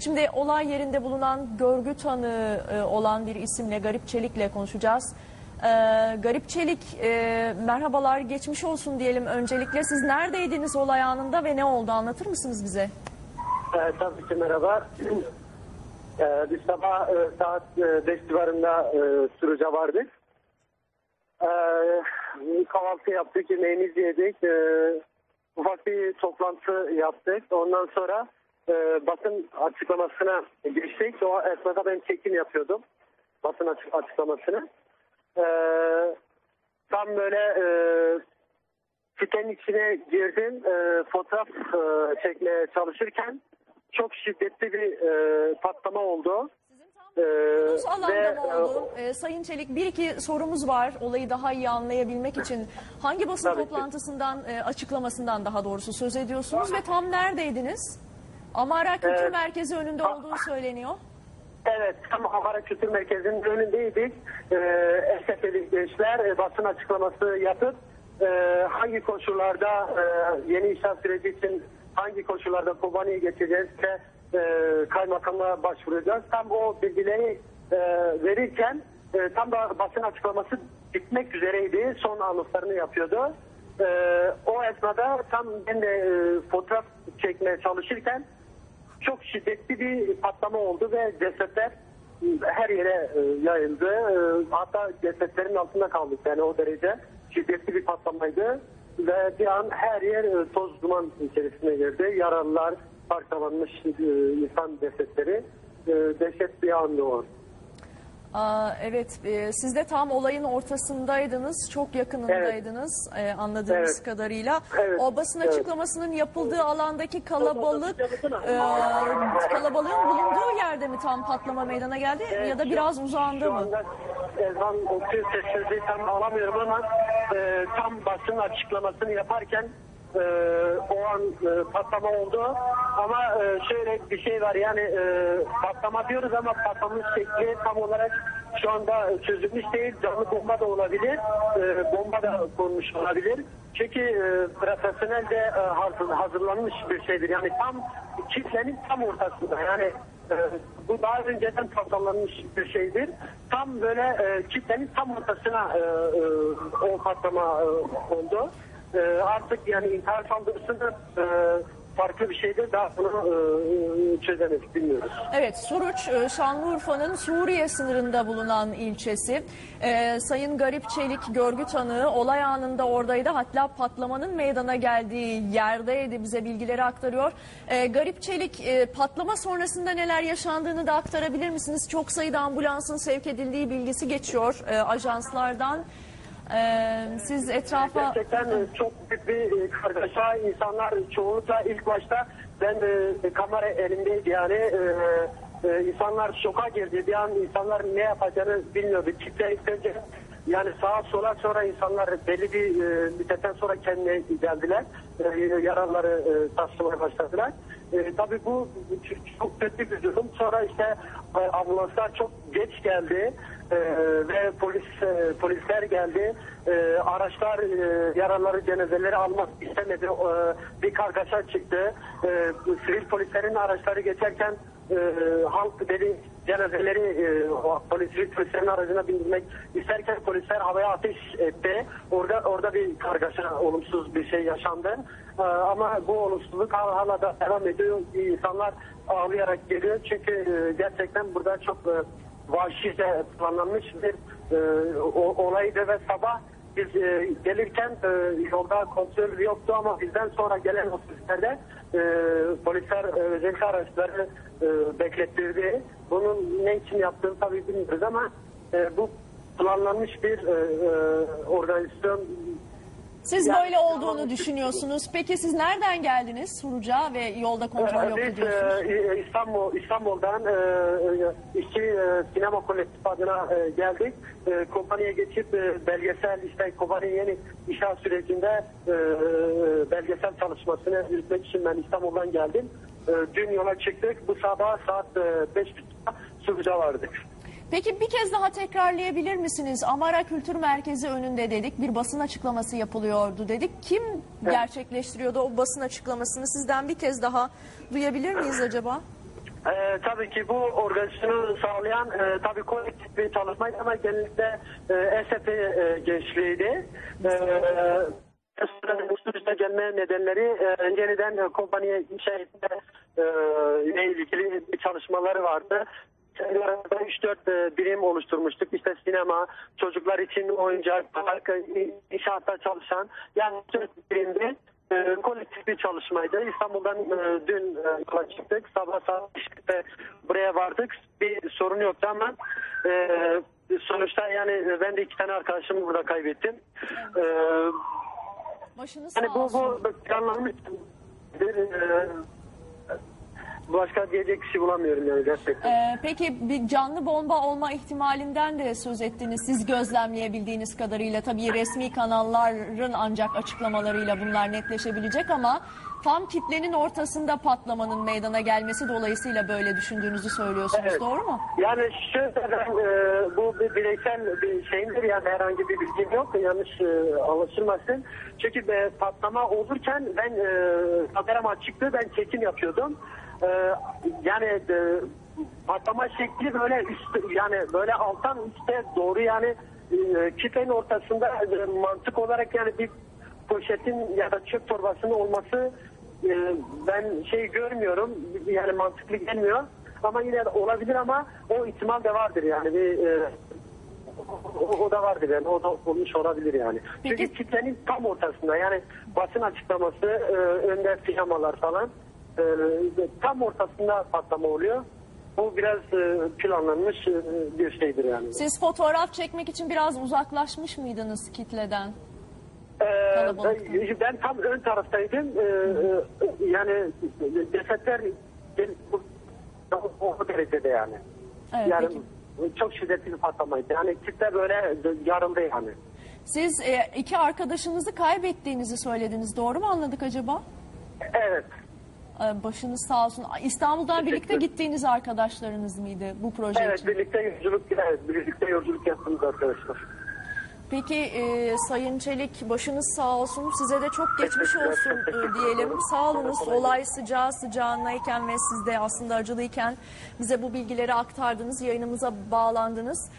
Şimdi olay yerinde bulunan görgü tanığı e, olan bir isimle Garip Çelik'le konuşacağız. Ee, Garip Çelik, e, merhabalar, geçmiş olsun diyelim öncelikle. Siz neredeydiniz olay anında ve ne oldu anlatır mısınız bize? Ee, tabii ki merhaba. Ee, biz sabah e, saat 5 civarında e, Suruç'a vardık. Ee, kahvaltı yaptık, yemeğimizi yedik. Ee, ufak bir toplantı yaptık. Ondan sonra e, basın açıklamasına geçtik. O esnada ben çekim yapıyordum. Basın açık- açıklamasını. Ee, tam böyle e, sitenin içine girdim. E, fotoğraf e, çekmeye çalışırken çok şiddetli bir e, patlama oldu. E, Bulunduğunuz alanda ve, mı oldu? Ee, Sayın Çelik bir iki sorumuz var olayı daha iyi anlayabilmek için. Hangi basın toplantısından, e, açıklamasından daha doğrusu söz ediyorsunuz ve tam neredeydiniz? Amara Kültür Evet. Merkezi önünde olduğu söyleniyor. Evet, tam Havara Kültür Merkezi'nin önündeydik. Ee, SF'li gençler e, basın açıklaması yapıp e, hangi koşullarda e, yeni inşaat süreci için hangi koşullarda Kobani'ye geçeceğiz ve e, kaymakamlığa başvuracağız. Tam o bilgileri e, verirken e, tam da basın açıklaması bitmek üzereydi. Son anonslarını yapıyordu. E, o esnada tam ben de e, fotoğraf çekmeye çalışırken çok şiddetli bir patlama oldu ve cesetler her yere e, yayıldı. E, Hatta cesetlerin altında kaldık yani o derece şiddetli bir patlamaydı. Ve bir an her yer e, toz duman içerisine girdi. Yaralılar, parçalanmış e, insan cesetleri. E, Dehşet bir andı o. Aa, evet, e, siz de tam olayın ortasındaydınız, çok yakınındaydınız e, anladığımız Evet. kadarıyla. Evet, O basın evet. açıklamasının yapıldığı alandaki kalabalık, e, kalabalığın bulunduğu yerde mi tam patlama meydana geldi ya da biraz uzağında Şu mı? anda ezan okuyor sessizliği tam alamıyorum ama e, tam basın açıklamasını yaparken e, o an e, patlama oldu. Ama e, şöyle bir şey var yani e, patlama diyoruz ama patlamış şekli tam olarak şu anda çözülmüş değil. Canlı bomba da olabilir. E, bomba da konmuş olabilir. Çünkü e, profesyonel de e, hazır- hazırlanmış bir şeydir. Yani tam kitlenin tam ortasında. Yani e, bu daha önceden tasarlanmış bir şeydir. Tam böyle e, kitlenin tam ortasına e, e, o patlama e, oldu. E, artık yani intihar saldırısını e, farklı bir şeydir. Daha bunu e, çözemedik bilmiyoruz. Evet, Suruç, e, Şanlıurfa'nın Suriye sınırında bulunan ilçesi. E, Sayın Garip Çelik görgü tanığı olay anında oradaydı. Hatta patlamanın meydana geldiği yerdeydi bize bilgileri aktarıyor. E, Garip Çelik e, patlama sonrasında neler yaşandığını da aktarabilir misiniz? Çok sayıda ambulansın sevk edildiği bilgisi geçiyor e, ajanslardan. E, siz etrafa... Gerçekten e, çok büyük bir e, kargaşa. insanlar çoğunlukla ilk başta ben e, kamera elimdeydi yani e, e, insanlar şoka girdi. Bir an insanlar ne yapacağını bilmiyordu. Kitle önce yani sağa sola sonra insanlar belli bir e, müddetten sonra kendine geldiler. E, yaraları e, taşımaya başladılar. E, tabii bu çok- kötü bir durum. Sonra işte e, ambulanslar çok geç geldi. E, ve polis e, polisler geldi. E, araçlar e, yaralıları cenazeleri almak istemedi. E, bir kargaşa çıktı. E, sivil polislerin araçları geçerken e, halk dedi cenazeleri e, polis polislerin aracına bindirmek isterken polisler havaya ateş etti. Orada orada bir kargaşa olumsuz bir şey yaşandı. E, ama bu olumsuzluk hala, hala da devam ediyor. İnsanlar ağlayarak geliyor. Çünkü e, gerçekten burada çok e, vahşice planlanmış bir e, o, olaydı ve sabah biz e, gelirken e, yolda kontrol yoktu ama bizden sonra gelen otobüslerde e, polisler e, özel araçları e, beklettirdi. Bunun ne için yaptığını tabii bilmiyoruz ama e, bu planlanmış bir e, e, organizasyon Siz Yani- böyle olduğunu düşünüyorsunuz. Peki siz nereden geldiniz Suruç'a ve yolda kontrol yok Biz diyorsunuz? e, İstanbul İstanbul'dan e, e, işçi e, sinema kolektif adına e, geldik. E, Kobani'ye geçip e, belgesel işte Kobani yeni inşaat sürecinde e, belgesel çalışmasını yürütmek için ben İstanbul'dan geldim. E, dün yola çıktık. Bu sabah saat e, 5.30'da Suruç'a vardık. Peki bir kez daha tekrarlayabilir misiniz? Amara Kültür Merkezi önünde dedik. Bir basın açıklaması yapılıyordu dedik. Kim gerçekleştiriyordu o basın açıklamasını? Sizden bir kez daha duyabilir miyiz acaba? Ee, tabii ki bu organizasyonu sağlayan e, tabii kolektif bir çalışmaydı ama genellikle e, ESP e, gençliğiydi. E, üst üste gelme nedenleri e, yeniden e, kompanya inşa etme e, ile ilgili bir çalışmaları vardı. 3-4 e, birim oluşturmuştuk. İşte sinema, çocuklar için oyuncak, park, e, inşaatta çalışan yani 4 birimde e, kolektif bir çalışmaydı. İstanbul'dan e, dün e, yola çıktık. Sabah saat işte buraya vardık. Bir sorun yoktu ama e, sonuçta yani ben de iki tane arkadaşımı burada kaybettim. E, Başınız yani bu, bu planlanmış bir e, başka diyecek bir şey bulamıyorum yani gerçekten. Ee, peki bir canlı bomba olma ihtimalinden de söz ettiniz. Siz gözlemleyebildiğiniz kadarıyla tabii resmi kanalların ancak açıklamalarıyla bunlar netleşebilecek ama tam kitlenin ortasında patlamanın meydana gelmesi dolayısıyla böyle düşündüğünüzü söylüyorsunuz. Evet. Doğru mu? Yani şöyle ben e, bu bir bireysel bir şeyimdir yani herhangi bir bilgim yok yanlış e, anlaşılmasın. Çünkü e, patlama olurken ben e, kameram açıktı ben çekim yapıyordum. E, yani e, patlama şekli böyle üst yani böyle alttan üste doğru yani e, kitlenin ortasında e, mantık olarak yani bir poşetin ya da çöp torbasının olması e, ben şey görmüyorum. Yani mantıklı gelmiyor. Ama yine de olabilir ama o ihtimal de vardır yani. Bir e, o, o da vardır yani. O da olmuş olabilir yani. Peki- Çünkü kitlenin tam ortasında yani basın açıklaması e, önde pijamalar falan e, tam ortasında patlama oluyor. Bu biraz e, planlanmış e, bir şeydir yani. Siz fotoğraf çekmek için biraz uzaklaşmış mıydınız kitleden? Ee, ben, ben tam ön taraftaydım. Ee, e, yani cesetler o derecede yani. Evet, yani peki. çok şiddetli bir patlamaydı. Yani kitle böyle yarıldı yani. Siz e, iki arkadaşınızı kaybettiğinizi söylediniz. Doğru mu anladık acaba? Evet. Ee, Başınız sağ olsun. İstanbul'dan birlikte gittiğiniz arkadaşlarınız mıydı bu proje Evet için? birlikte yolculuk evet, birlikte yolculuk yaptığımız arkadaşlar. Peki e, Sayın Çelik başınız sağ olsun. Size de çok geçmiş olsun e, diyelim. Sağ olunuz. Olay sıcağı sıcağınayken ve siz de aslında acılıyken bize bu bilgileri aktardınız. Yayınımıza bağlandınız.